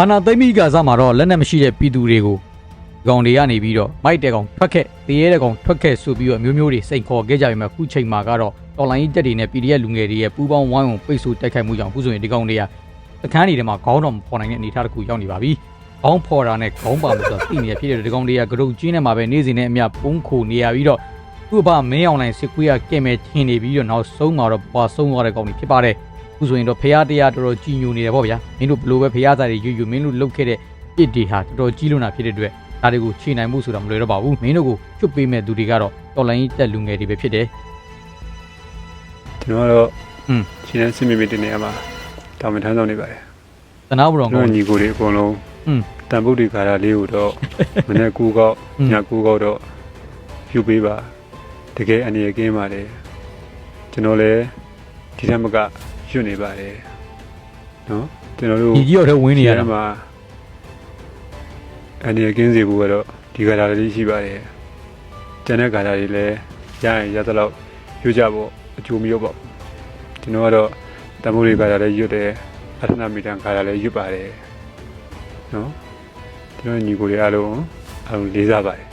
အာနာသိမ့်မိကစားမှာတော့လက်နက်မရှိတဲ့ပြည်သူတွေကိုဒီကောင်တွေကနေပြီးတော့မိုက်တဲ့ကောင်ထွက်ခဲ့တရေတဲ့ကောင်ထွက်ခဲ့ဆိုပြီးတော့အမျိုးမျိုးတွေစိန်ခေါ်ခဲ့ကြပြီမှာအခုချိန်မှာကတော့တော်လိုင်းတက်တွေနဲ့ PDF လူငယ်တွေရဲ့ပူးပေါင်းဝိုင်းဝန်းပိတ်ဆို့တိုက်ခိုက်မှုကြောင့်အခုဆိုရင်ဒီကောင်တွေကစခန်းတွေထဲမှာခေါင်းတော်မဖော်နိုင်တဲ့အနေအထားတစ်ခုရောက်နေပါပြီ။ခေါင်းဖော်တာနဲ့ခေါင်းပါလို့ဆိုတော့သိနေရဖြစ်တဲ့ဒီကောင်တွေကကရုတ်ကြီးနဲ့မှာပဲနေ့စဉ်နဲ့အမျှပုံခိုနေရပြီးတော့သူ့အဘမင်းအောင်လိုင်းစစ်ကွေးကကဲမဲ့ထင်နေပြီးတော့နောက်ဆုံးမှာတော့ပွာဆုံးသွားတဲ့ကောင်တွေဖြစ်ပါတယ်။အ ခုဆိုရင်တော့ဖရားတရားတော်တော်ကြီးညိုနေတယ်ပေါ့ဗျာမင်းတို့ဘလို့ပဲဖရားသားတွေရွရွမင်းတို့လုတ်ခဲ့တဲ့ပြစ်တွေဟာတော်တော်ကြီးလွန်းတာဖြစ်တဲ့အတွက်ဒါတွေကိုခြေနိုင်မှုဆိုတာမလွယ်တော့ပါဘူးမင်းတို့ကိုချွတ်ပေးမဲ့သူတွေကတော့တော်လိုင်းတက်လူငယ်တွေပဲဖြစ်တယ်ကျွန်တော်ကတော့ဟွန်းခြေနဲ့စစ်မိမိတင်နေရမှာတာဝန်ထမ်းဆောင်နေပါတယ်သနာဘုံကျွန်ကောင်တော်ညီကိုတွေအကုန်လုံးဟွန်းတန်ပုတ်ဒီကာရာလေးကိုတော့မနေ့ကူကောက်ဟွန်းညကူကောက်တော့ယူပေးပါတကယ်အနေရကင်းပါတယ်ကျွန်တော်လည်းဒီထက်မက ရွတ်နေပါတယ်နော်ကျွန်တော်တို့ဒီကြီးရောက်တဲ့ဝင်းနေရတာမှာအနေရကင်းစီဘူးကတော့ဒီကာရာလေးရှိပါတယ်ကျန်တဲ့ကာရာတွေလည်းရရင်ရသလောက်ယူကြဖို့အကျိုးမရောပေါ့ကျွန်တော်ကတော့တန်ပုတ်ဒီကာရာလည်းရွတ်တယ်အထနာမီတန်ကာရာလည်းရွတ်ပါတယ်နော်ကျွန်တော်ညီကိုတွေအားလုံးအားလုံးလေးစားပါတယ်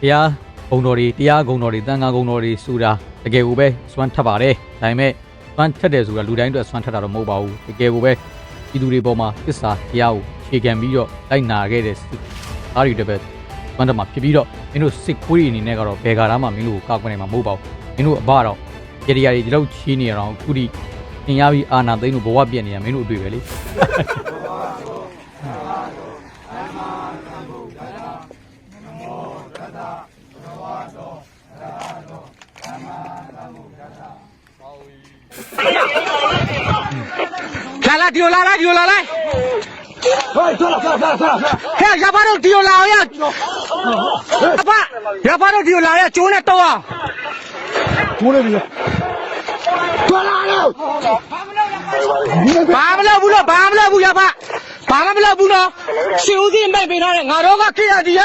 ဖရားဂုံတော်တွေတရားဂုံတော်တွေတန်ခါဂုံတော်တွေဆိုတာတကယ်ကိုပဲစွမ်းထပ်ပါတယ်ဒါပေမဲ့ စွမ်းထက်တယ်ဆိုတာလူတိုင်းအတွက်စွမ်းထက်တာတော့မဟုတ်ပါဘူးတကယ်ကိုပဲပြည်သူတွေပေါ်မှာသစ္စာတရားကိုခြေခံပြီးတော့လိုက်နာခဲ့တဲ့အားတွေတပည့်စွမ်းတက်မှာဖြစ်ပြီးတော့မင်းတို့စစ်ခွေးတွေအနေနဲ့ကတော့ဘယ်ကားမှမင်းတို့ကိုကောက်ကွယ်နိုင်မှာမဟုတ်ပါဘူးမင်းတို့အဘတော့ရေဒီယာတွေဒီလောက်ချီးနေရအောင်အခုထိသင်ရပြီးအာနာသိန်းတို့ဘဝပြည့်နေရမင်းတို့အတွေ့ပဲလေ လားဒီလိုလာလားဒီလိုလာလားဟဲ့ထွက်လာထွက်လာထွက်လာဟဲ့ရပါတော့ဒီလိုလာအောင်ရအဖရပါတော့ဒီလိုလာရကျိုးနဲ့တော့အောင်ကျိုးနဲ့ဒီလိုထွက်လာလို့ဘာမလုပ်ဘူးလို့ဘာမလုပ်ဘူးရပါဘာမှမလုပ်ဘူးနော်ရှေဦးစီးမိတ်ပေးထားတယ်ငါတို့က KRD ရ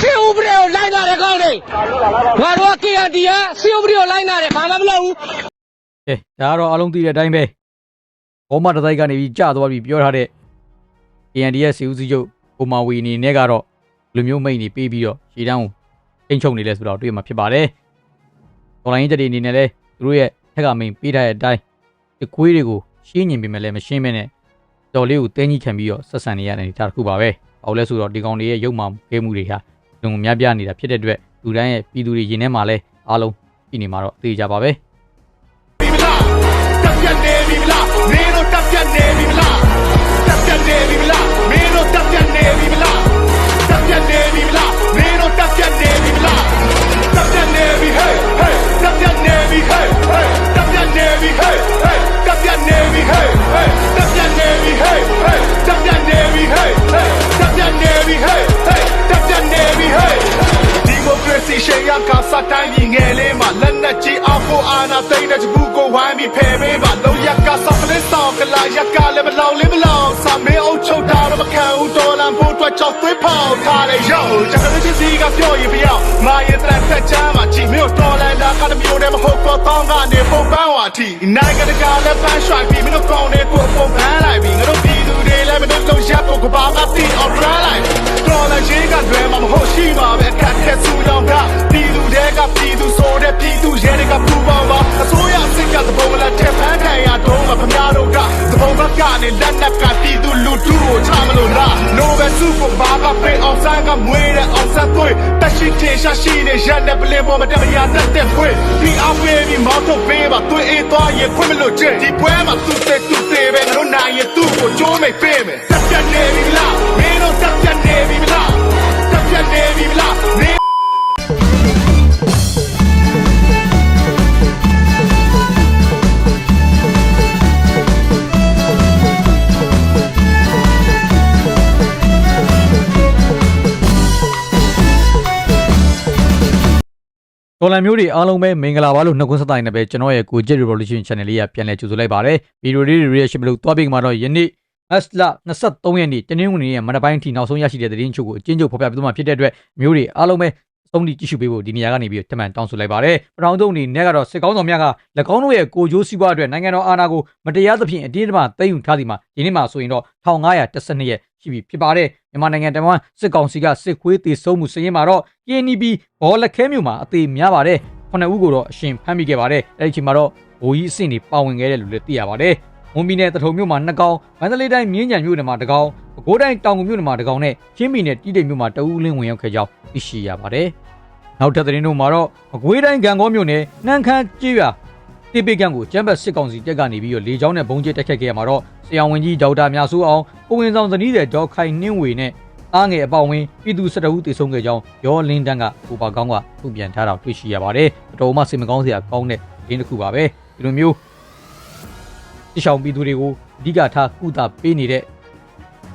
ရှေဦးပရေကိုလိုက်လာတဲ့ကောင်းတယ်ငါတို့က KRD ရရှေဦးပရေကိုလိုက်လာတယ်ဘာမှမလုပ်ဘူးအဲဒါကတော့အလုံးသိတဲ့အတိုင်းပဲ ဘောမတတိုက်ကနေပြီးကြာသွားပြီးပြောထားတဲ့ AND ရဲ့စီဦးစီးချုပ်ဟိုမာဝီအနေနဲ့ကတော့လူမျိုးမိတ်နေပေးပြီးတော့ရှေ့တန်းကိုထိန်ချုပ်နေလဲဆိုတော့တွေ့မှာဖြစ်ပါတယ်။တော်လိုင်းချက်တွေအနေနဲ့လဲသူတို့ရဲ့ထက်ကမိန်ပေးထားတဲ့အတိုင်းဒီခွေးတွေကိုရှင်းညင်ပေးမယ်လဲမရှင်းမဲနဲ့တော်လေးကိုတင်းကြီးခံပြီးတော့ဆက်ဆံနေရတဲ့အနေအထားတစ်ခုပါပဲ။ဘာလို့လဲဆိုတော့ဒီကောင်တွေရဲ့ရုပ်မှခဲမှုတွေဟာလုံုံများပြားနေတာဖြစ်တဲ့အတွက်လူတိုင်းရဲ့ပြည်သူတွေရင်ထဲမှာလဲအားလုံးပြည်နေမှာတော့သိကြပါပဲပြီမလားတပ် သွေးဖောက်ထားတယ်ယောကျွန်တော်တို့စီကပြောရင်ပြောင်းမာရင်တဲ့ဖက်ချမ်းမှာချီမျိုးတော်လိုက်လာကတမျိုးနဲ့မဟုတ်တော့တောင်းကနေပုံပန်းဝါတီနိုင်ငံတကာလည်းပန်းရွှိုက်ပြီးမင်းတို့ကောင်းတဲ့ကိုပုံပန်းလိုက်ပြီးငါတို့ပြည်သူတွေလည်းမင်းတို့လုံးရပ်ဖို့ကဘာကတီအောင်ရလိုက်တော်လာရေးကလွယ်မှာမဟုတ်ရှိမှာပဲအခက်ခဲဆူရောင်ကပြည်သူတွေကပြည်သူဆိုတဲ့ပြည်သူရဲတွေကပူပေါင်းပါအစိုးရစစ်ကသဘုံလာထက်ဖန်းခံရတော့မှခမားတို့ ကသဘုံဘက်ကနေလက်နက်ကပြည်သူလူထုကိုချမလို့လားနိုဘယ်စုကိုဘာကပေးအောင်ဆိုင်ကမွေးတဲ့အောင်ဆက်သွေးတက်ရှိတင်ရှာရှိနေရတဲ့ပလင်ပေါ်မှာတမရတတ်တဲ့ဖွေးဒီအဝေးပြီးမောက်တော့ပေးပါသွေးအေးသွားရင်ခွင့်မလို့ကျဒီပွဲမှာသူ့တဲ့သူ့တဲ့ပဲငါတို့နိုင်ရင်သူ့ကိုကြိုးမိတ်ပေးမယ် တော်လန်မျိုးတွေအားလုံးပဲမင်္ဂလာပါလို့နှုတ်ခွန်းဆက်တိုင်းနဲ့ပဲကျွန်တော်ရဲ့ကိုကြစ် revolution channel လေးကပြန်လည်ကြိုဆိုလိုက်ပါတယ်ဗီဒီယိုလေးတွေ reaction လို့တွားပြီးမှတော့ယနေ့မတ်လ23ရက်နေ့တနင်္ဂနွေနေ့ရဲ့မနက်ပိုင်းအထိနောက်ဆုံးရရှိတဲ့သတင်းချုပ်ကိုအကျဉ်းချုပ်ဖော်ပြပေးသွားမှာဖြစ်တဲ့အတွက်မျိုးတွေအားလုံးပဲ အဆုံးထိကြည့်ရှုပေးဖို့ဒီနေရာကနေပြီးထပ်မံတောင်းဆိုလိုက်ပါတယ်ပထမဆုံးအနေနဲ့ကတော့စစ်ကောင်းဆောင်များက၎င်းတို့ရဲ့ကိုကြိုးစည်းပွားအတွက်နိုင်ငံတော်အာဏာကိုမတရားသဖြင့်အတင်းအဓမ္မသိမ်းယူထားသည်မှာဒီနေ့မှာဆိုရင်တော့1512ရက်ရှိပြီဖြစ်ပါတယ်မြန်မာနိုင်ငံတမန်စစ်ကောင်စီကစစ်ခွေးတေဆုံးမှုစရင်မှာတော့ KNB ဘောလခဲမြို့မှာအသေးများပါတယ်ခုနှစ်ဦးကိုတော့အရှင်ဖမ်းမိခဲ့ပါတယ်အဲ့ဒီချိန်မှာတော့ဘိုးကြီးအဆင့်တွေပါဝင်ခဲ့တယ်လို့လည်းသိရပါတယ်မွန်ပြည်နယ်တထုံမြို့မှာနှစ်ကောင်မန္တလေးတိုင်းမြင်းကြံမြို့နယ်မှာတစ်ကောင်ပဲခူးတိုင်းတောင်ငူမြို့နယ်မှာတစ်ကောင်နဲ့ချင်းပြည်နယ်တီးတိမ်မြို့မှာတအူးလင်းဝင်ရောက်ခဲ့ကြောင်းသိရှိရပါတယ် နောက်ထပ်သတင်းတို့မှာတော့မကွေးတိုင်းကံကောမြို့နယ်နှမ်းခမ်းကျေးရွာတိပိကန်ကိုကျမ်းဘတ်စစ်ကောင်စီတက်ကနေပြီးတော့လေကြောင်းနဲ့ဘုံကျဲတက်ခတ်ခဲ့ရမှာတော့ဆရာဝန်ကြီးဒေါက်တာမြစိုးအောင်ကိုဝင်ဆောင်ဇနီးတဲ့ဒေါက်ခိုင်နှင်းဝေနဲ့အားငယ်အပေါဝင်ပြည်သူစစ်တအုပ်တည်ဆုံခဲ့ကြောင်းရောလင်းတန်းကကိုပါကောင်းကထုတ်ပြန်ထားတာတွေ့ရှိရပါတယ်အတော်မှစိတ်မကောင်းစရာကောင်းတဲ့ရင်းတစ်ခုပါပဲဒီလိုမျိုးတခြားပြည်သူတွေကိုအဓိကထားကုသပေးနေတဲ့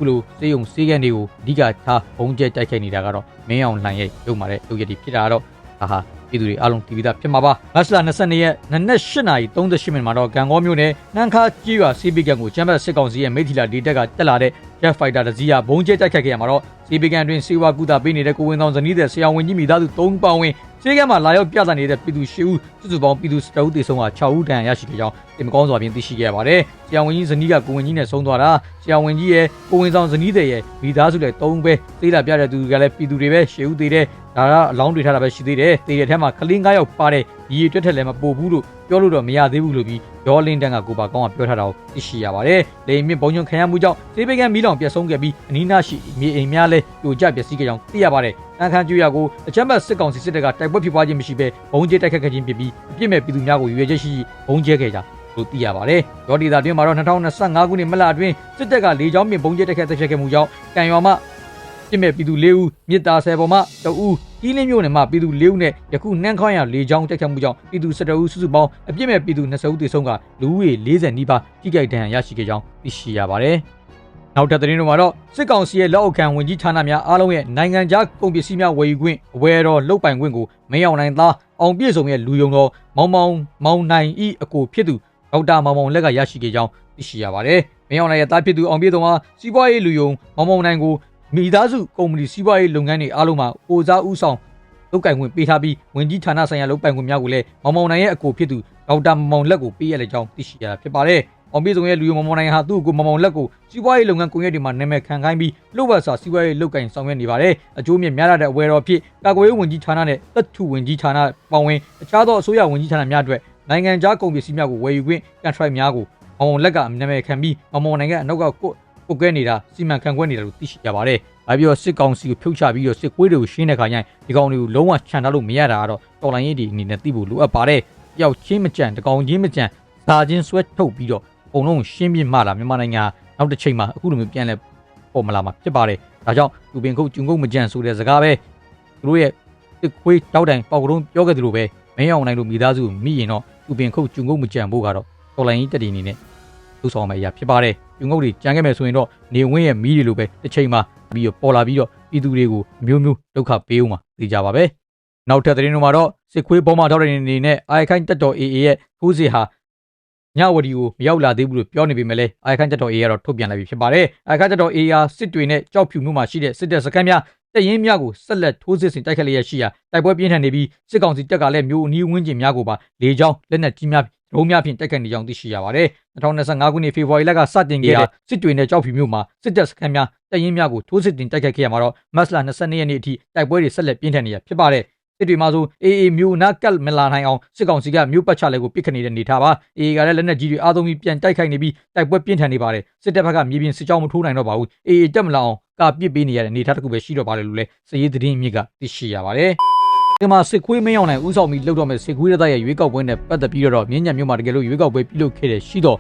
ခုလိုစေယုံစေးကန်တွေကိုအဓိကထားဘုံကျဲတိုက်ခိုက်နေတာကတော့မင်းအောင်လှန်ရဲ့ရုပ်မာတဲ့ရုပ်ရည်ဖြစ်တာကတော့ ဒါဟာပြည်သူတွေအားလုံးတည်ပြီးသားဖြစ်မှာပါမတ်လ22ရက်နနက်8:38မိနစ်မှာတော့ကံကောမြို့နယ်နှမ်းခါကြီးရွာစီပီကန်ကိုချမ်းဘတ်စစ်ကောင်စီရဲ့မိထီလာဒီတက်ကတက်လာတဲ့ Jet Fighter တစ်စီးကဘုံကျဲတိုက်ခိုက်ခဲ့ရမှာတော့စီပီကန်တွင်စေဝါကူတာပေးနေတဲ့ကိုဝင်ဆောင်ဇနီးတဲ့ဆရာဝန်ကြီးမိသားစု3ပေါင်ဝင်စေကမ်းမှာလာရောက်ပြသနေတဲ့ပြည်သူ10ဦးစုစုပေါင်းပြည်သူ10ဦးတေဆုံးက6ဦးတန်ရရှိခဲ့ကြောင်းတင်မကောင်းစွာဖြင့်သိရှိခဲ့ရပါတယ်ဆရာဝန်ကြီးဇနီးကကိုဝင်ကြီးနဲ့ဆုံးသွားတာဆရာဝန်ကြီးရဲ့ကိုဝင်ဆောင်ဇနီးတဲ့ရဲ့မိသားစုလည်း3ဦးပဲသေးတာပြတဲ့သူကလည်းပြည်သူတွေပဲ10ဦးသေးတဲ့ ဒါကအလောင်းတွေထားတာပဲရှိသေးတယ်တေးတဲ့ထဲမှာကလင်း9ယောက်ပါတယ်ဒီတွက်ထက်လည်းမပို့ဘူးလို့ပြောလို့တော့မရသေးဘူးလို့ပြီးရောလင်းတန်းကကိုပါကောင်းကပြောထားတာကိုသိရှိရပါတယ်လေမြင့်ဘုံညွန့်ခံရမှုကြောင့်စေဘေကန်မီးလောင်ပြတ်ဆုံးခဲ့ပြီးအနီးနားရှိမြေအိမ်များလည်းပြိုကျပျက်စီးခဲ့ကြောင်းသိရပါတယ်တန်ခမ်းကျွရကိုအချမ်းဘတ်စစ်ကောင်စီစစ်တပ်ကတိုက်ပွဲဖြစ်ပွားခြင်းမရှိဘဲဘုံကျဲတိုက်ခတ်ခဲ့ခြင်းဖြစ်ပြီးအပြစ်မဲ့ပြည်သူများကိုရွေချက်ရှိရှိဘုံကျဲခဲ့ကြလို့သိရပါတယ်။ရော်ဒီတာတွင်မှာတော့2025ခုနှစ်မလအတွင်းစစ်တပ်ကလေကြောင်းပြင်ဘုံကျဲတိုက်ခတ်တိုက်ခိုက်ခဲ့မှုကြောင့်ကံရွာမှ ပြစ်မဲ့ပြည်သူ၄ဦးမြစ်တာဆယ်ပေါ်မှတအူးကြီးလင်းမြို့နယ်မှာပြည်သူ၄ဦးနဲ့ယခုနှန်းခေါင်းရလေကြောင်းတိုက်ခတ်မှုကြောင့်ပြည်သူ၁၁ဦးစုစုပေါင်းအပြစ်မဲ့ပြည်သူ20ဦးသေဆုံးကလူဦးရေ40နီးပါးကြီးကြိုက်ဒဏ်ရာရရှိခဲ့ကြောင်းသိရှိရပါတယ်။နောက်ထပ်သတင်းတွေမှာတော့စစ်ကောင်စီရဲ့လက်အောက်ခံဝင်ကြီးဌာနများအားလုံးရဲ့နိုင်ငံခြားကုန်ပစ္စည်းများဝယ်ယူခွင့်အဝယ်တော်လုတ်ပိုင်ခွင့်ကိုမင်းအောင်နိုင်သားအောင်ပြည့်စုံရဲ့လူယုံတော်မောင်မောင်မောင်နိုင်ဤအကိုဖြစ်သူဒေါက်တာမောင်မောင်လက်ကရရှိခဲ့ကြောင်းသိရှိရပါတယ်။မင်းအောင်နိုင်ရဲ့သားဖြစ်သူအောင်ပြည့်စုံဟာစီးပွားရေးလူယုံမောင်မောင်နိုင်ကို မိသားစုကုမ္ပဏီစီးပွားရေးလုပ်ငန်းတွေအားလုံးမှာပိုစားဥဆောင်လုပ်ကင်ခွင့်ပေးထားပြီးဝင်ကြီးဌာနဆိုင်ရာလုပ်ပိုင်ခွင့်များကိုလည်းမောင်မောင်နိုင်ရဲ့အကိုဖြစ်သူဒေါက်တာမောင်မောင်လက်ကိုပေးရတဲ့ကြောင်းသိရှိရတာဖြစ်ပါတယ်။အောင်ပြည့်စုံရဲ့လူယုံမောင်မောင်နိုင်ဟာသူ့ကိုမောင်မောင်လက်ကိုစီးပွားရေးလုပ်ငန်းကွန်ရက်တွေမှာနာမည်ခံခိုင်းပြီးလှုပ်ဝက်စာစီးပွားရေးလုပ်ကင်ဆောင်ရွက်နေပါတယ်။အကျိုးမြင့်များလာတဲ့အဝယ်တော်ဖြစ်ကာကွယ်ရေးဝန်ကြီးဌာနနဲ့တပ်ထုဝန်ကြီးဌာနပေါင်းဝင်အခြားသောအစိုးရဝန်ကြီးဌာနများအတွက်နိုင်ငံခြားကုန်ပစ္စည်းများကိုဝယ်ယူခွင့်ကန်ထရိုက်များကိုမောင်မောင်လက်ကနာမည်ခံပြီးမောင်မောင်နိုင်ကအနောက်ကကို ကိုကဲနေတာစီမံခန့်ခွဲနေတာလို့သိရှိရပါတယ်။အဲပြီးတော့စစ်ကောင်စီကိုဖြုတ်ချပြီးတော့စစ်ကွေးတွေကိုရှင်းတဲ့ခါကျရင်ဒီကောင်တွေကိုလုံးဝခြံထားလို့မရတာကတော့တော်လိုင်းရေးဒီအနေနဲ့သိဖို့လိုအပ်ပါတယ်။တယောက်ချင်းမကြံတကောင်ချင်းမကြံစာချင်းဆွဲထုတ်ပြီးတော့အုံလုံးရှင်းပြမှလာမြန်မာနိုင်ငံနောက်တစ်ချိန်မှာအခုလိုမျိုးပြန်လဲပေါ်မလာမှာဖြစ်ပါတယ်။ဒါကြောင့်လူပင်ခုတ်ကျုံကုတ်မကြံဆိုတဲ့စကားပဲသူတို့ရဲ့စစ်ခွေးတောက်တိုင်ပေါက်ကုန်းပြောခဲ့သလိုပဲမင်းအောင်နိုင်လို့မိသားစုမိရင်တော့လူပင်ခုတ်ကျုံကုတ်မကြံဖို့ကတော့တော်လိုင်းရေးတက်တည်အနေနဲ့လှုပ်ဆောင်မယ့်အရာဖြစ်ပါတယ်။ ကျုံကုတ်တွေကြံခဲ့မယ်ဆိုရင်တော့နေဝင်းရဲ့မီးတွေလိုပဲတစ်ချိန်မှာပြီးတော့ပေါ်လာပြီးတော့ပြည်သူတွေကိုအမျိုးမျိုးဒုက္ခပေးအောင်မှာသိကြပါပဲ။နောက်ထပ်သတင်းတွေမှာတော့စစ်ခွေးဘောမထောက်တဲ့အနေနဲ့အိုင်ခိုင်တက်တော် AA ရဲ့ထိုးစစ်ဟာညဝတီကိုမရောက်လာသေးဘူးလို့ပြောနေပေမဲ့လည်းအိုင်ခိုင်တက်တော် AA ကတော့ထုတ်ပြန်လိုက်ပြီဖြစ်ပါတယ်။အိုင်ခိုင်တက်တော် AA ဟာစစ်တွေနဲ့ကြောက်ဖြူမြို့မှာရှိတဲ့စစ်တပ်စခန်းများ တရင်များကိုဆက်လက်ထိုးစစ်ဆင်တိုက်ခတ်လျက်ရှိရာတိုက်ပွဲပြင်းထန်နေပြီးစစ်ကောင်စီတပ်ကလည်းမြို့အနီးဝန်းကျင်များကိုပါလေကြောင်းလက်နက်ကြီးများဒုံးများဖြင့်တိုက်ခတ်နေကြောင်းသိရှိရပါတယ်။2025ခုနှစ်ဖေဖော်ဝါရီလကစတင်ခဲ့တဲ့စစ်တွေနဲ့ကြောက်ဖြူမြို့မှာစစ်တပ်စခန်းများတရင်များကိုထိုးစစ်တင်တိုက်ခတ်ခဲ့ရမှာတော့မတ်လ22ရက်နေ့အထိတိုက်ပွဲတွေဆက်လက်ပြင်းထန်နေရဖြစ်ပါတယ်။ စစ်တွေမှာဆို AA မြို့နာကတ်မလာနိုင်အောင်စစ်ကောင်စီကမြို့ပတ်ချလဲကိုပစ်ခတ်နေတဲ့နေထားပါ AA ကလည်းလက်နက်ကြီးတွေအားသုံးပြီးပြန်တိုက်ခိုက်နေပြီးတိုက်ပွဲပြင်းထန်နေပါတယ်စစ်တပ်ဘက်ကမြေပြင်စစ်ကြောင်းမထိုးနိုင်တော့ပါဘူး AA တက်မလာအောင်ကာပစ်ပေးနေရတဲ့အနေထားတစ်ခုပဲရှိတော့ပါတယ်လို့လည်းစည်ရေးသတင်းမြစ်ကသိရှိရပါတယ်ဒီမှာစစ်ခွေးမင်းအောင်နိုင်ဥဆောင်ပြီးလှုပ်တော့မဲ့စစ်ခွေးရတဲ့ရဲ့ရွေးကောက်ပွဲနဲ့ပတ်သက်ပြီးတော့မြင်းညံမြို့မှာတကယ်လို့ရွေးကောက်ပွဲပြုလုပ်ခဲ့တဲ့ရှိတော့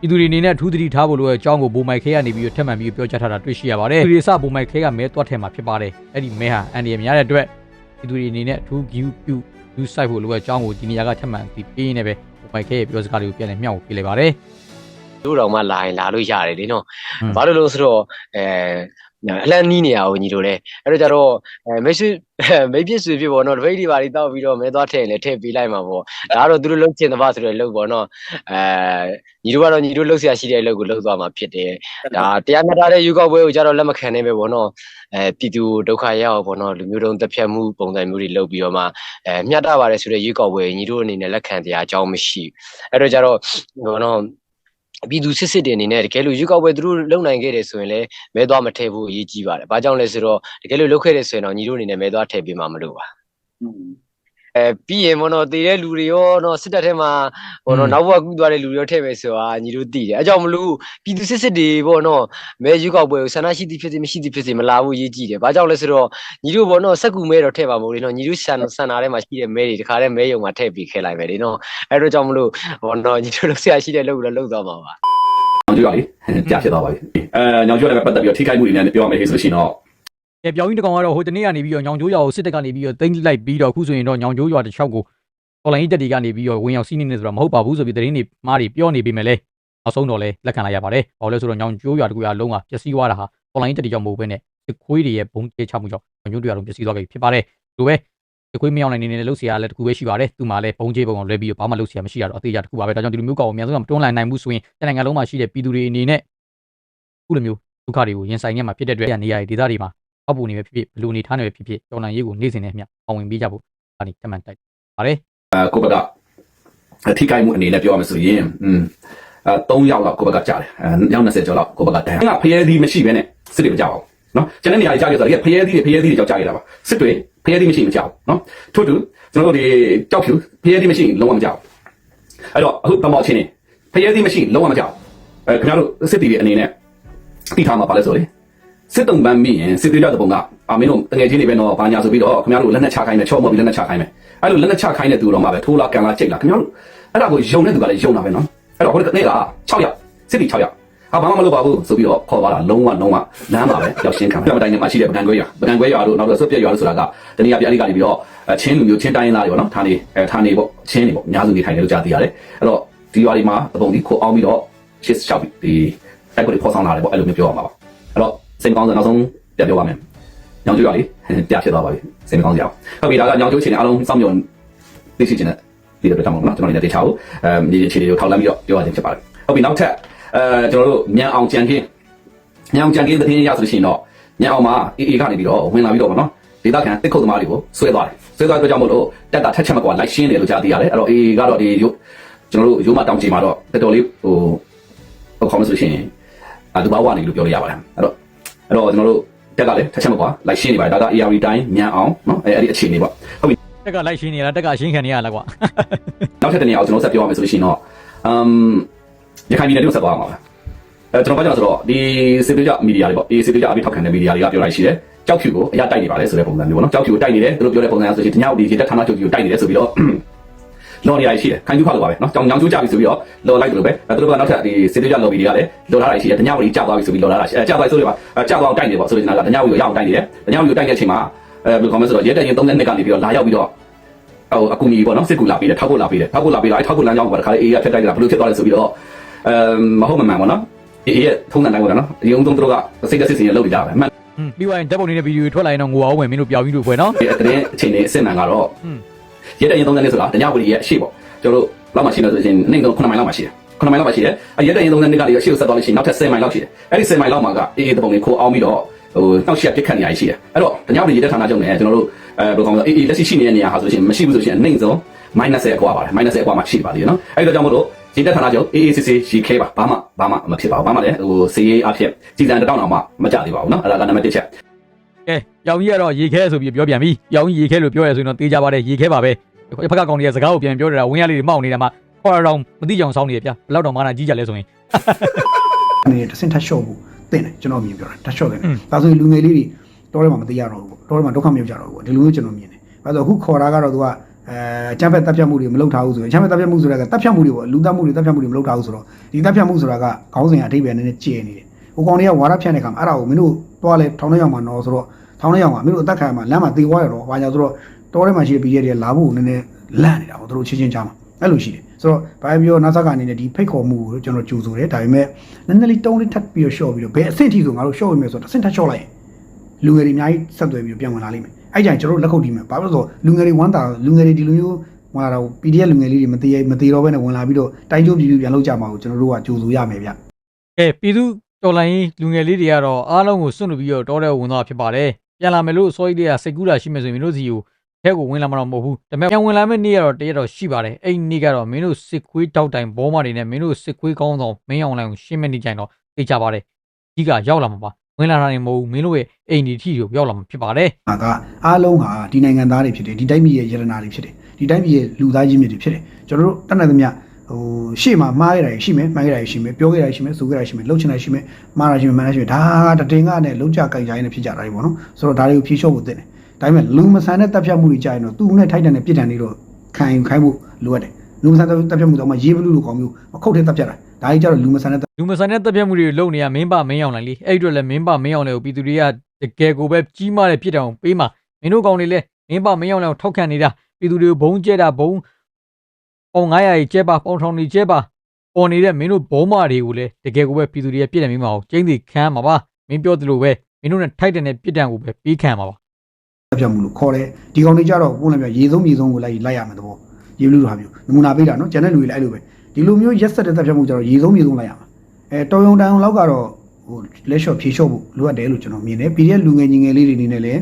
ပြည်သူတွေအနေနဲ့အထူးသတိထားဖို့လိုတဲ့အကြောင်းကိုဘိုမိုက်ခဲကနေပြီးတော့ထပ်မံပြီးပြောကြားထားတာတွေ့ရှိရပါတယ်။ဒီစဘိုမိုက်ခဲကမဲတွတ်ထဲမှာဖြစ်ပါတယ်။အဲ့ဒီမဲဟာအန်ဒီရများတဲ့အတွက် ပြည်သူတွေအနေနဲ့အထူးဂယူပြုယူဆိုင်ဖို့လိုတဲ့အကြောင်းကိုဒီနေရာကထပ်မံပြီးပေးနေပဲဘိုမိုက်ခဲရဲ့ပြောစကားတွေကိုပြန်လည်မျှဝေပေးလိုက်ပါတယ်တို့တော်မှလာရင်လာလို့ရတယ်လေနော်ဟွန်းဘာလို့လို့ဆိုတော့အဲ အလန့်နီးနေရအောင်ညီတို့လည်းအဲ့တော့ကြတော့အဲမိတ်ဆွေမိတ်ပြစ်ဆွေဖြစ်ပေါ့နော်တပိတ်တွေပါလေးတောက်ပြီးတော့မဲသွားထည့်ရင်လည်းထည့်ပေးလိုက်မှာပေါ့ဒါကတော့သူတို့လုံးချင်တဲ့ဘာဆိုတဲ့လုံးပေါ့နော်အဲညီတို့ကတော့ညီတို့လုံးဆရာရှိတဲ့အလုပ်ကိုလုပ်သွားမှာဖြစ်တယ်ဒါတရားမျှတတဲ့ယူကောက်ပွဲကိုကြတော့လက်မခံနိုင်ပဲပေါ့နော်အဲပြည်သူဒုက္ခရောက်အောင်ပေါ့နော်လူမျိုးတုံးတက်ဖြတ်မှုပုံစံမျိုးတွေလုပ်ပြီးတော့မှအဲမျှတပါတယ်ဆိုတဲ့ယူကောက်ပွဲညီတို့အနေနဲ့လက်ခံတရားအကြောင်းမရှိအဲ့တော့ကြတော့ဘောနော် ပြည်သူစစ်စစ်တွေအနေနဲ့တကယ်လို့ယူကောက်ပွဲသူတို့လုံနိုင်ခဲ့တယ်ဆိုရင်လည်းမဲသွားမထည့်ဖို့အရေးကြီးပါတယ်။ဘာကြောင့်လဲဆိုတော့တကယ်လို့လုတ်ခဲ့တယ်ဆိုရင်တော့ညီတို့အနေနဲ့မဲသွားထည့်ပေးမှာမလို့ပါ။ အဲပြီးရင်ဘောနော်တည်တဲ့လူတွေရောနော်စစ်တပ်ထဲမှာဘောနော်နောက်ဘဝကူးသွားတဲ့လူတွေရောထည့်မယ်ဆိုတာညီတို့သိတယ်။အဲကြောင့်မလို့ပြည်သူစစ်စစ်တွေဘောနော်မဲယူကောက်ပွဲကိုဆန္ဒရှိသည်ဖြစ်စေမရှိသည်ဖြစ်စေမလာဘူးအရေးကြီးတယ်။ဘာကြောင့်လဲဆိုတော့ညီတို့ဘောနော်စက်ကူမဲတော့ထည့်ပါမို့လေနော်ညီတို့ဆန္ဒဆန္ဒထဲမှာရှိတဲ့မဲတွေတခါတည်းမဲယုံမှာထည့်ပြီးခဲလိုက်ပဲလေနော်။အဲတော့ကြောင့်မလို့ဘောနော်ညီတို့လုပ်ဆရာရှိတဲ့လုပ်ကိုလည်းလုပ်သွားမှာပါ။ညောင်ကျွေးပါလေကြာဖြစ်သွားပါပြီအဲညောင်ကျွေးလည်းပဲပတ်သက်ပြီးတော့ထိခိုက်မှုတွေနဲ့ပြောရမယ်ဟေ့ဆိုလို့ရှိရင်တော့ ကဲပြောင်းကြီးတကောင်ကတော့ဟိုတနေ့ကနေပြီးတော့ညောင်ကျိုးရွာကိုစစ်တပ်ကနေပြီးတော့တင်းလိုက်ပြီးတော့အခုဆိုရင်တော့ညောင်ကျိုးရွာတစ်ချောက်ကိုတော်လိုင်းတက်တီကနေပြီးတော့ဝင်ရောက်စီးနေနေဆိုတာမဟုတ်ပါဘူးဆိုပြီးသတင်းတွေမှားတွေပြောနေပြီမဲ့လေနောက်ဆုံးတော့လဲလက်ခံလိုက်ရပါတယ်။ဘာလို့လဲဆိုတော့ညောင်ကျိုးရွာတကူရွာလုံးကပျက်စီးသွားတာဟာတော်လိုင်းတက်တီကြောင့်မဟုတ်ဘဲနဲ့စစ်ခွေးတွေရဲ့ဘုံတေချမှုကြောင့်ညောင်ကျိုးရွာလုံးပျက်စီးသွားခဲ့ပြီဖြစ်ပါတယ်။ဒီလိုပဲစစ်ခွေးမရောက်နိုင်နေနေလို့ဆရာလည်းတကူပဲရှိပါတယ်။သူမှလည်းဘုံကျေးပုံအောင်လွဲပြီးတော့ဘာမှလုပ်ဆရာမရှိရတော့အသေးချာတကူပါပဲ။ဒါကြောင့်ဒီလိုမျိုးကောင်ကိုအများဆုံးမတွန်းလှန်နိုင်ဘူးဆိုရင်တနိုင်ငံလုံးမှာရှိတဲ့ပြည်သူတွေအနေနဲ့အခုလိုမျိုးဒုက္ခတွေကိုရင်ဆိုင်ရမှာဖြစ်တဲ့အတွက်နေရာဒေသတွေမှာ အောက်ပုံနေပဲဖြစ်ဖြစ်ဘလူနေထားနေပဲဖြစ်ဖြစ်တော်လန်ရေးကိုနေ့စဉ်နဲ့အမျှအောင်ဝင်ပေးကြဖို့ဒါနေတမန်တိုက်ပါတယ်အဲကိုဘက်ကထိခိုက်မှုအနေနဲ့ပြောရမယ်ဆိုရင်อืมအဲ3ယောက်လောက်ကိုဘက်ကကြာတယ်အဲယောက်20ကျော်လောက်ကိုဘက်ကတန်းကဖျဲသီးမရှိဘဲနဲ့စစ်တွေမကြောက်အောင်နော်ကျန်တဲ့နေရာတွေကြားရဆိုတော့ဖျဲသီးတွေဖျဲသီးတွေကြောက်ကြရတာပါစစ်တွေဖျဲသီးမရှိမကြောက်နော်ထို့တူကျွန်တော်တို့ဒီကြောက်ဖြူဖျဲသီးမရှိလုံးဝမကြောက်အဲ့တော့အခုတမောက်ချင်းနေဖျဲသီးမရှိလုံးဝမကြောက်အဲခင်ဗျားတို့စစ်တီတွေအနေနဲ့တိထားမှာပါလဲဆိုလေ စစ်တုံပန်းမိရင်စစ်သေးတဲ့ပုံကအာမင်းတို့တငယ်ချင်းတွေပဲတော့ဘာညာဆိုပြီးတော့ခင်ဗျားတို့လက်နဲ့ချခိုင်းမယ်ချောမော့ပြီးလက်နဲ့ချခိုင်းမယ်အဲ့လိုလက်နဲ့ချခိုင်းတဲ့သူတော့မှပဲထိုးလာကန်လာချိတ်လာခင်ဗျားတို့အဲ့ဒါကိုယုံတဲ့သူကလည်းယုံတာပဲနော်အဲ့တော့ဟိုတနေ့က6ရက်စစ်တီ6ရက်ဟာဘာမှမလုပ်ပါဘူးဆိုပြီးတော့ခေါ်သွားတာလုံးဝလုံးဝလမ်းပါပဲရောက်ရှင်းခံပြမတိုင်းနဲ့မှရှိတဲ့ပကံကွဲရွာပကံကွဲရွာတို့နောက်တော့ဆွတ်ပြက်ရွာတို့ဆိုတာကတနည်းအားဖြင့်အဲ့ဒီကနေပြီးတော့ချင်းလူမျိုးချင်းတိုင်းရင်းသားတွေပေါ့နော်ဌာနေအဲဌာနေပေါ့ချင်းတွေပေါ့အများစုနေထိုင်တယ်လို့ကြားသိရတယ်အဲ့တော့ဒီရွာတွေမှာတပုံဒီခိုအောင်ပြီးတော့ရှစ်ရှောက်ပြီးဒီတိုက်ကိုပေါ်ဆောင်လာတယ်ပေါ့အဲ့လိုမျိုးပြောရမှာပါအဲ့တော့ စိတ်ကောင်းစနောက်ဆုံးပြပြောပါမယ်ညောင်ကျွေးပါလေပြဖြစ်သွားပါပြီစိတ်ကောင်းကြအောင်ဟုတ်ပြီဒါကညောင်ကျွေးချင်တဲ့အလုံးစောင့်မျှော်သိရှိချင်တဲ့ဒီလိုတောင်းလို့နော်ကျွန်တော်လည်းတေချာကိုအဲဒီအခြေအနေကိုထောက်လမ်းပြီးတော့ပြောရခြင်းဖြစ်ပါတယ်ဟုတ်ပြီနောက်ထပ်အဲကျွန်တော်တို့မြန်အောင်ကြံခင်းမြန်အောင်ကြံခင်းသတင်းရဆိုလို့ရှိရင်တော့မြန်အောင်မှာအေးအေးကနေပြီးတော့ဝင်လာပြီးတော့ဗောနော်ဒေသခံတစ်ခုတ်သမားတွေကိုဆွဲသွားတယ်ဆွဲသွားတဲ့အတွက်ကြောင့်မို့လို့တက်တာထက်ချက်မကွာလိုက်ရှင်းတယ်လို့ကြားသိရတယ်အဲ့တော့အေးအေးကတော့ဒီရုပ်ကျွန်တော်တို့ရုံးမတောင်ကြီးမှာတော့တော်တော်လေးဟိုဟိုခေါ်မဆိုလို့ရှိရင်အတူပါဝနေလို့ပြောလို့ရပါတယ်အဲ့တော့ အဲ့တော့ကျွန်တော်တို့တက်ကလည်းထက်ချက်မကွာလိုက်ရှင်းနေပါတယ်ဒါက AR တိုင်းမြန်အောင်နော်အဲအဲ့ဒီအခြေအနေပေါ့ဟုတ်ပြီတက်ကလိုက်ရှင်းနေလားတက်ကရှင်းခံနေရလားကွာနောက်ထပ်တနည်းအောင်ကျွန်တော်ဆက်ပြောရမယ်ဆိုလို့ရှိရင်တော့အမ်ရခိုင်ပြည်နယ်တို့ဆက်သွားအောင်ပါအဲကျွန်တော်ပြောကြဆိုတော့ဒီစစ်ပေးကြမီဒီယာတွေပေါ့ဒီစစ်ပေးကြအပိထောက်ခံတဲ့မီဒီယာတွေကပြောလိုက်ရှိတယ်ကြောက်ဖြူကိုအရာတိုက်နေပါလေဆိုတဲ့ပုံစံမျိုးပေါ့နော်ကြောက်ဖြူကိုတိုက်နေတယ်သူတို့ပြောတဲ့ပုံစံအရဆိုရင်တညောက်ဒီရေတက်ဌာနချုပ်ကြီးကိုတိုက်နေတယ်ဆိုပြီးတော့ လော်နေရရှိတယ်ခိုင်ကျူးဖတ်လို့ပါပဲနော်ကြောင်ညောင်ကျူးကြပြီဆိုပြီးတော့လော်လိုက်တယ်လို့ပဲအဲသူတို့ကနောက်ထပ်ဒီစစ်ပေးကြလော်ဘီတွေကလည်းလော်ထားတာရှိတယ်တညောက်ကြီးကြောက်သွားပြီဆိုပြီးလော်ထားတာရှိအဲကြောက်သွားဆိုတွေပါကြောက်သွားတိုက်နေပေါ့ဆိုလို့ကျွန်တော်ကတညောက်ကြီးကိုရအောင်တိုက်နေတယ်တညောက်ကြီးကိုတိုက်တဲ့အချိန်မှာအဲဘယ်လိုခေါ်မလဲဆိုတော့ရဲတက်ရင်32နှစ်ကနေပြီးတော့လာရောက်ပြီးတော့ဟိုအကူကြီးပေါ့နော်စစ်ကူလာပေးတယ်ထောက်ဖို့လာပေးတယ်ထောက်ဖို့လာပေးတော့အဲထောက်ဖို့လမ်းကြောင်းပေါ့တခါလေအေးရဖက်တိုက်တာဘလို့ဖြစ်သွားလဲဆိုပြီးတော့အမ်မဟုတ်မမှန်ပေါ့နော်အေးရထုံးတဲ့တိုင်းပေါ့နော်အရင်ဆုံးသူတို့ကစိတ်ကစစ်စင်ရလုပ်နေကြတယ်မှန်ဟွန်းပြီးသွားရင်ဓာတ်ပုံတွေနဲ့ဗီဒီယိုတွေထွက်လာရင်တော့ငိုအောင်ဝင်မင်းတို့ပြောင်းပြီးလို့ဖွယ်နော်တယ်တဲ့အခြေအနေအစ်စ်မှန်ကတော့ဟွန်း ရဲတဲ့ရင်30နှစ်ဆိုတာတညဝရီရဲ့အရှိပေါ့ကျွန်တော်တို့လောက်မှရှိလို့ဆိုရင်အနည်းဆုံး9မိုင်လောက်မှရှိတယ်9မိုင်လောက်မှရှိတယ်အဲရဲတဲ့ရင်30နှစ်ကနေအရှိကိုဆက်သွားလို့ရှိရင်နောက်ထပ်10မိုင်လောက်ရှိတယ်အဲ့ဒီ10မိုင်လောက်မှာကအေးအေးတပုံလေးခိုးအောင်ပြီးတော့ဟိုနောက်ရှိရပြစ်ခတ်နေရရှိတယ်အဲ့တော့တညဝရီရဲတဲ့ဌာနချုပ်နဲ့ကျွန်တော်တို့အဲဘယ်လိုကောင်းလဲအေးအေးလက်ရှိရှိနေတဲ့နေရာဟာဆိုလို့ရှိရင်မရှိဘူးဆိုရှင်အနည်းဆုံး minus 10 အကွာပါတယ် minus 10 အကွာမှရှိပါသေးတယ်နော်အဲ့ဒါကြောင့်မို့လို့ဒီတက်ဌာနချုပ် AACC ရှိခဲပါဘာမှဘာမှမဖြစ်ပါဘူးဘာမှလည်းဟိုစီရေးအဖြစ်စီစံတစ်တောင်းအောင်မှမကြသေးပါဘူးနော်အဲ့ဒါကနံပါတ်1ချက် ကဲရောင်ကြီးကတော့ရေခဲဆိုပြီးပြောပြန်ပြီရောင်ကြီးရေခဲလို့ပြောရဆိုရင်တော့တေးကြပါတယ်ရေခဲပါပဲဖက်ကကောင်တွေကစကားကိုပြန်ပြောနေတာဝင်ရလေးတွေမောက်နေတာမှခေါ်ရတော့မသိကြအောင်စောင်းနေရဗျဘယ်တော့တော့မာနာကြီးကြလဲဆိုရင်အနေနဲ့တစ်ဆင့်ထပ်လျှော့ဖို့တင်တယ်ကျွန်တော်မြင်ပြောတာထပ်လျှော့တယ်ဒါဆိုရင်လူငယ်လေးတွေတောထဲမှာမသိရတော့ဘူးပေါ့တောထဲမှာဒုက္ခမရောက်ကြတော့ဘူးပေါ့ဒီလိုမျိုးကျွန်တော်မြင်တယ်အဲဆိုအခုခေါ်တာကတော့သူကအဲချမ်းဖက်တပ်ဖြတ်မှုတွေမလုပ်ထားဘူးဆိုရင်ချမ်းဖက်တပ်ဖြတ်မှုဆိုတာကတပ်ဖြတ်မှုတွေပေါ့လူတပ်မှုတွေတပ်ဖြတ်မှုတွေမလုပ်ထားဘူးဆိုတော့ဒီတပ်ဖြတ်မှုဆိုတာကခေါင်းစဉ်အထိပ္ပယ်နည်းနည်းကျဲနေတယ်ဟိုကောင်တွေကဝါရဖြန့်တဲ့ခါမှာအဲ့ဒါကိုမင်းတို့ သွားလဲထောင်းထဲရောက်မှာနော်ဆိုတော့ထောင်းထဲရောက်မှာမင်းတို့အသက်ခံမှာလမ်းမှာတေသွားရတော့ဘာညာဆိုတော့တောထဲမှာရှိတဲ့ပြည်ရဲတွေလာဖို့နည်းနည်းလန့်နေတာပေါ့သူတို့ချင်းချင်းကြားမှာအဲ့လိုရှိတယ်ဆိုတော့ဘာပဲပြောနာဆာကအနေနဲ့ဒီဖိတ်ခေါ်မှုကိုကျွန်တော်ကြိုဆိုတယ်ဒါပေမဲ့နည်းနည်းလေးတုံးလေးထပ်ပြီးတော့ short ပြီးတော့ဘယ်အဆင့်ထိဆိုငါတို့ short ဝင်မယ်ဆိုတော့တစ်ဆင့်ထပ် short လိုက်ရင်လူငယ်တွေအများကြီးဆက်သွယ်ပြီးတော့ပြန်ဝင်လာလိမ့်မယ်အဲ့ကြရင်ကျွန်တော်တို့လက်ခုပ်တီးမယ်ဘာလို့လဲဆိုတော့လူငယ်တွေဝမ်းတာလူငယ်တွေဒီလိုမျိုးဝင်လာတော့ PDF လူငယ်လေးတွေမသေးမသေးတော့ဘဲနဲ့ဝင်လာပြီးတော့တိုင်းကျိုးပြည်ပြည်ပြန်လောက်ကြမှာကိုကျွန်တော်တို့ကကြိုဆိုရမယ်ဗျကဲပြည်သူ တော်လိုင်းလူငယ်လေးတွေကတော့အားလုံးကိုစွန့်လို့ပြီးတော့တောတဲ့ဝင်သွားဖြစ်ပါတယ်ပြန်လာမယ်လို့အစိုးရတွေကစိတ်ကူးတာရှိမယ်ဆိုရင်မင်းတို့စီကိုထဲကိုဝင်လာမှာတော့မဟုတ်ဘူးဒါပေမဲ့ပြန်ဝင်လာမယ့်နေ့ကတော့တရက်တော့ရှိပါတယ်အဲ့ဒီနေ့ကတော့မင်းတို့စစ်ခွေးတောက်တိုင်ဘောမတွေနဲ့မင်းတို့စစ်ခွေးကောင်းဆောင်မင်းအောင်လိုင်းကိုရှင်းမဲ့နေကြရင်တော့သိကြပါတယ်ကြီးကရောက်လာမှာပါဝင်လာတာနေမဟုတ်ဘူးမင်းတို့ရဲ့အိမ်ဒီထီကိုရောက်လာမှာဖြစ်ပါတယ်ဟာကအားလုံးဟာဒီနိုင်ငံသားတွေဖြစ်တယ်ဒီတိုင်းပြည်ရဲ့ယရနာတွေဖြစ်တယ်ဒီတိုင်းပြည်ရဲ့လူသားချင်းမြစ်တွေဖြစ်တယ်ကျွန်တော်တို့တတ်နိုင်သမျှ ဟိုရှေ့မှာမှားရတာရှိမယ်မှန်ရတာရှိမယ်ပြောရတာရှိမယ်ဆိုရတာရှိမယ်လှုပ်ချင်တာရှိမယ်မှားတာရှိမယ်မှန်တာရှိမယ်ဒါကတတင်ကနဲ့လုံးကြကြိုက်ကြိုင်းနဲ့ဖြစ်ကြတာတွေပေါ့နော်ဆိုတော့ဒါတွေကိုဖြေလျှော့ဖို့တင်တယ်ဒါပေမဲ့လူမဆန်တဲ့တပ်ဖြတ်မှုတွေကြာရင်တော့သူ့နဲ့ထိုက်တန်တဲ့ပြစ်ဒဏ်တွေတော့ခံယူခိုင်းဖို့လိုအပ်တယ်လူမဆန်တဲ့တပ်ဖြတ်မှုတော့မှရေးဘလူလိုကောင်မျိုးမခုတ်တဲ့တပ်ဖြတ်တာဒါကြီးကြတော့လူမဆန်တဲ့လူမဆန်တဲ့တပ်ပြတ်မှုတွေကိုလုပ်နေရမင်းပါမင်းအောင်လိုင်းလေအဲ့ဒီတော့လည်းမင်းပါမင်းအောင်လိုင်းကိုပြည်သူတွေကတကယ်ကိုပဲကြီးမားတဲ့ဖြစ်တောင်ပေးမှာမင်းတို့ကောင်တွေလည်းမင်းပါမင်းအောင်လိုင်းကိုထောက်ခံနေတာပြည်သူတွေကိုဘုံကျဲတာဘုံ ပေါင်900ကြီးကျဲပါပေါင်ထောင်ကြီးကျဲပါပေါ်နေတဲ့မင်းတို့ဘုံမာတွေကိုလည်းတကယ်ကိုပဲပြည်သူတွေကပြစ်တယ်မင်းမအောင်ကျင်းစီခံမှာပါမင်းပြောသလိုပဲမင်းတို့နဲ့ထိုက်တယ်နဲ့ပြစ်ဒဏ်ကိုပဲပေးခံမှာပါတပ်ဖြတ်မှုလို့ခေါ်တယ်ဒီကောင်တွေကြတော့ပုံလည်းပြရေဆုံးမြေဆုံးကိုလိုက်လိုက်ရမယ်တဘောရေလူလိုဟာမျိုးနမူနာပေးတာနော်ကျန်တဲ့လူတွေလည်းအဲ့လိုပဲဒီလိုမျိုးရက်ဆက်တဲ့တပ်ဖြတ်မှုကြတော့ရေဆုံးမြေဆုံးလိုက်ရမှာအဲတော်ယုံတန်လောက်ကတော့ဟိုလက်လျှော့ဖြေလျှော့ဖို့လိုအပ်တယ်လို့ကျွန်တော်မြင်တယ်ပြီးတဲ့လူငယ်ညီငယ်လေးတွေအနေနဲ့လည်း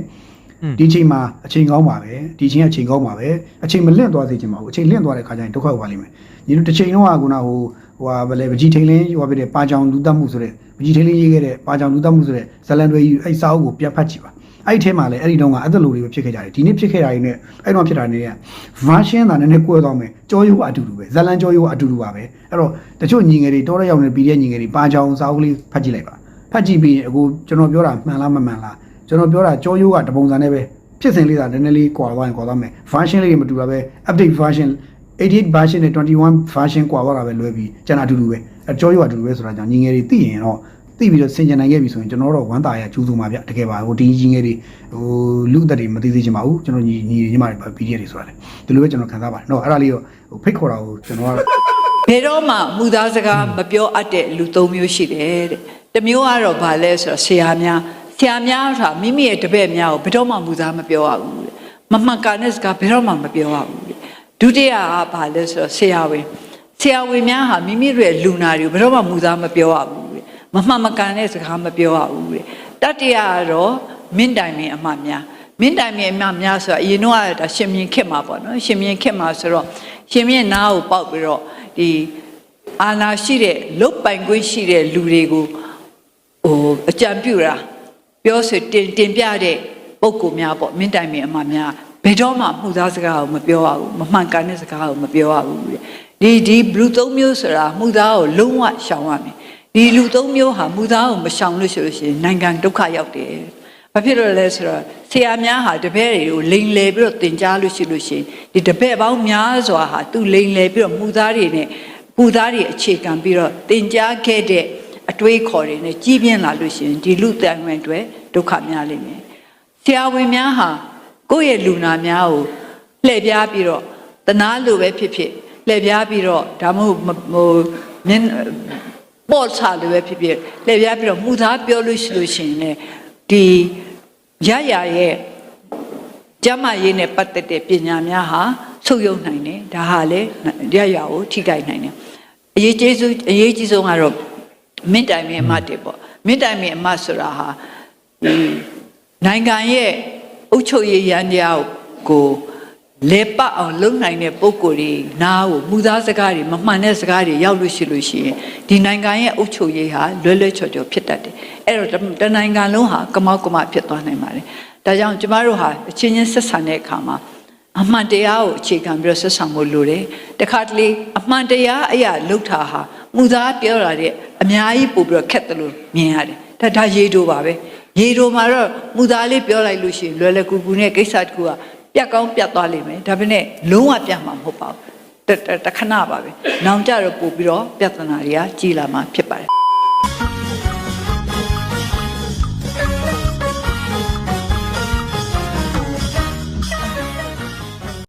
ဒီချိန်မှာအချိန်ကောင်းပါပဲဒီချိန်ကအချိန်ကောင်းပါပဲအချိန်မလင့်သွားစေချင်ပါဘူးအချိန်လင့်သွားတဲ့ခါကျရင်ဒုက္ခရောက်ပါလိမ့်မယ်ညီတို့တစ်ချိန်လုံးကခုနဟိုဟိုဟာဗလဲပကြီးထိန်လင်းဟိုပြတဲ့ပါကြောင်လူတက်မှုဆိုတဲ့ပကြီးထိန်လင်းရေးခဲ့တဲ့ပါကြောင်လူတက်မှုဆိုတဲ့ဇလန်တွေအဲ့စာအုပ်ကိုပြန်ဖတ်ကြည့်ပါအဲ့ဒီထဲမှာလည်းအဲ့ဒီတုန်းကအဲ့ဒါလိုတွေပဲဖြစ်ခဲ့ကြတယ်ဒီနေ့ဖြစ်ခဲ့တာတွေနဲ့အဲ့တော့ဖြစ်တာတွေက version သာနည်းနည်းကွဲသွားမယ်ကြောရိုးကအတူတူပဲဇလန်ကြောရိုးကအတူတူပါပဲအဲ့တော့တချို့ညီငယ်တွေတောတဲ့ရောက်နေပြီးတဲ့ညီငယ်တွေပါချောင်းစာအုပ်ကလေးဖတ်ကြည့်လိုက်ပါဖတ်ကြည့်ပြီးရင်အခုကျွန်တော်ပြောတာမှန်လားမမှန်လား ကျွန်တော်ပြောတာကြောရိုးကတပုံစံနဲ့ပဲဖြစ်စဉ်လေးသာနည်းနည်းလေးကွာသွားရင်ကွာသွားမယ် version လေးတွေမတူတာပဲ update version 88 version နဲ့21 version ကွာသွားတာပဲလွဲပြီးကျန်တာအတူတူပဲအကြောရိုးကအတူတူပဲဆိုတာကြောင့်ညီငယ်တွေသိရင်တော့သိပြီးတော့ဆင်ကျင်နိုင်ခဲ့ပြီဆိုရင်ကျွန်တော်တို့ဝမ်းသာရကျူးစုံပါဗျတကယ်ပါဟိုဒီကြီးငယ်တွေဟိုလူသက်တွေမသိသေးချင်ပါဘူးကျွန်တော်ညီညီညီမတွေပါ PDF တွေဆိုတာလေဒီလိုပဲကျွန်တော်ခံစားပါတယ်နော်အဲ့ဒါလေးတော့ဟိုဖိတ်ခေါ်တာကိုကျွန်တော်ကဘယ်တော့မှမူသားစကားမပြောအပ်တဲ့လူသုံးမျိုးရှိတယ်တဲ့တစ်မျိုးကတော့ဗာလဲဆိုတော့ဆရာများ ဆရာများဆိုတာမိမိရဲ့တပည့်များကိုဘယ်တော့မှမူသားမပြောရဘူးတဲ့မမှန်ကန်တဲ့စကားဘယ်တော့မှမပြောရဘူးတဲ့ဒုတိယကဗာလဲဆိုတော့ဆရာဝင်ဆရာဝင်များဟာမိမိတို့ရဲ့လူနာတွေကိုဘယ်တော့မှမူသားမပြောရဘူးတဲ့မမှန်မကန်တဲ့စကားမပြောရဘူးတဲ့တတိယကတော့မင်းတိုင်မင်းအမှများမင်းတိုင်မင်းအမှများဆိုတာအရင်တော့ကဒါရှင်မြင်ခက်မှာပေါ့နော်ရှင်မြင်ခက်မှာဆိုတော့ရှင်မြင်နားကိုပေါက်ပြီးတော့ဒီအာနာရှိတဲ့လုတ်ပိုင်ခွင့်ရှိတဲ့လူတွေကိုဟိုအကြံပြုတာ ပြောဆိုတင်တင်ပြတဲ့ပုံကူများပေါ့မင်းတိုင်မင်းအမှများဘယ်တော့မှမှုသားစကားကိုမပြောရဘူးမမှန်ကန်တဲ့စကားကိုမပြောရဘူးတဲ့ဒီဒီလူသုံးမျိုးဆိုတာမှုသားကိုလုံးဝရှောင်ရမယ်ဒီလူသုံးမျိုးဟာမှုသားကိုမရှောင်လို့ရှိလို့ရှိရင်နိုင်ငံဒုက္ခရောက်တယ်ဘာဖြစ်လို့လဲဆိုတော့ဆရာများဟာတပည့်တွေကိုလိန်လေပြီးတော့သင်ကြားလို့ရှိလို့ရှိရင်ဒီတပည့်ပေါင်းများစွာဟာသူလိန်လေပြီးတော့မှုသားတွေနဲ့ပူသားတွေအခြေခံပြီးတော့တင် जा ခဲ့တဲ့အတွေးခေါ်တွေနဲ့ကြီးပြင်းလာလို့ရှိရင်ဒီလူတန်ဝင်တွေ ဒုက္ခများလိမ့်မယ်။ဆရာဝန်များဟာကိုယ့်ရဲ့လူနာများကိုလှည့်ပြားပြီးတော့တနာလိုပဲဖြစ်ဖြစ်လှည့်ပြားပြီးတော့ဒါမှမဟုတ်ဟိုမြင်းပေါ်ချလိုပဲဖြစ်ဖြစ်လှည့်ပြားပြီးတော့မှုသားပြောလို့ရှိလို့ရှိရင်လေဒီရရရဲ့ကျမ်းမာရေးနဲ့ပတ်သက်တဲ့ပညာများဟာဆုပ်ယုပ်နိုင်တယ်ဒါဟာလေရရကိုထိခိုက်နိုင်တယ်အရေးကြီးဆုံးအရေးကြီးဆုံးကတော့မင်းတိုင်မင်းအမတ်တွေပေါ့မင်းတိုင်မင်းအမတ်ဆိုတာဟာဒီ နိုင်ငံရဲ့အုပ်ချုပ်ရေးရန်တရားကိုလေပတ်အောင်လုပ်နိုင်တဲ့ပုံကိုယ်တွေနားကိုမူသားစကားတွေမမှန်တဲ့စကားတွေရောက်လို့ရှိလို့ရှိရင်ဒီနိုင်ငံရဲ့အုပ်ချုပ်ရေးဟာလွယ်လွယ်ချော်ချော်ဖြစ်တတ်တယ်အဲ့တော့တနိုင်ငံလုံးဟာကမောက်ကမဖြစ်သွားနိုင်ပါတယ်ဒါကြောင့်ကျမတို့ဟာအချင်းချင်းဆက်ဆံတဲ့အခါမှာအမှန်တရားကိုအခြေခံပြီးတော့ဆက်ဆံဖို့လိုတယ်တခါတလေအမှန်တရားအရာလှုပ်တာဟာမူသားပြောတာတဲ့အများကြီးပို့ပြီးတော့ခက်တယ်လို့မြင်ရတယ်ဒါဒါရေတိုပါပဲ ရေတိုမှာတော့မူသားလေးပြောလိုက်လို့ရှိရင်လွယ်လွယ်ကူကူနဲ့ကိစ္စတစ်ခုကပြတ်ကောင်းပြတ်သွားလိမ့်မယ်ဒါပေမဲ့လုံးဝပြတ်မှာမဟုတ်ပါဘူးတတတခဏပါပဲနောင်ကြတော့ပို့ပြီးတော့ပြဿနာတွေကကြီးလာမှာဖြစ်ပါတယ်